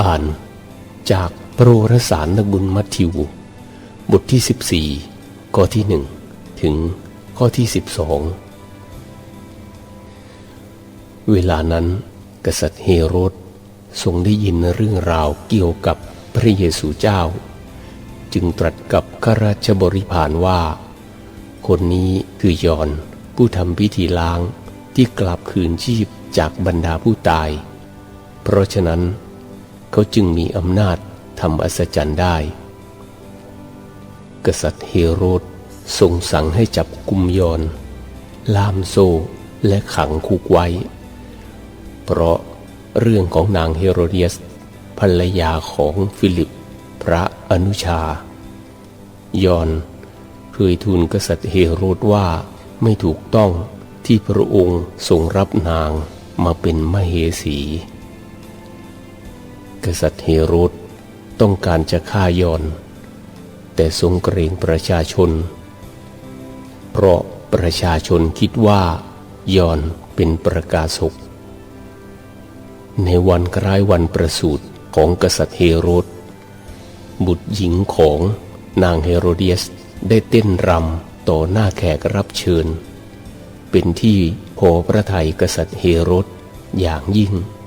อ่านจากพระรสารนบุญมัทธิว บทที่ 14 ข้อที่ 1 ถึงข้อที่ 12 เวลานั้นกษัตริย์เฮโรดทรงได้ยินเรื่องราวเกี่ยวกับพระเยซูเจ้า จึงตรัสกับข้าราชบริพารว่า คนนี้คือยอนผู้ทำพิธีล้างที่กลับคืนชีพจากบรรดาผู้ตาย เพราะฉะนั้น เขาจึงมีอำนาจทำอัศจรรย์ได้ กษัตริย์เฮโรดทรงสั่งให้จับกุมยอน ล่ามโซ่และขังคุกไว้ เพราะเรื่องของนางเฮโรเดียสภรรยาของฟิลิป พระอนุชา ยอนเคยทูลกษัตริย์เฮโรดว่าไม่ถูกต้องที่พระองค์ทรงรับนางมาเป็นมเหสี กษัตริย์เฮโรดต้องการจะฆ่ายอน แต่ทรงเกรงประชาชน เพราะประชาชนคิดว่ายอนเป็นประกาศกในวันคล้ายวันประสูติของกษัตริย์เฮโรดบุตรหญิงของนางเฮโรเดียสได้เต้นรำต่อหน้าแขกรับเชิญ เป็นที่พอพระทัยกษัตริย์เฮโรดอย่างยิ่ง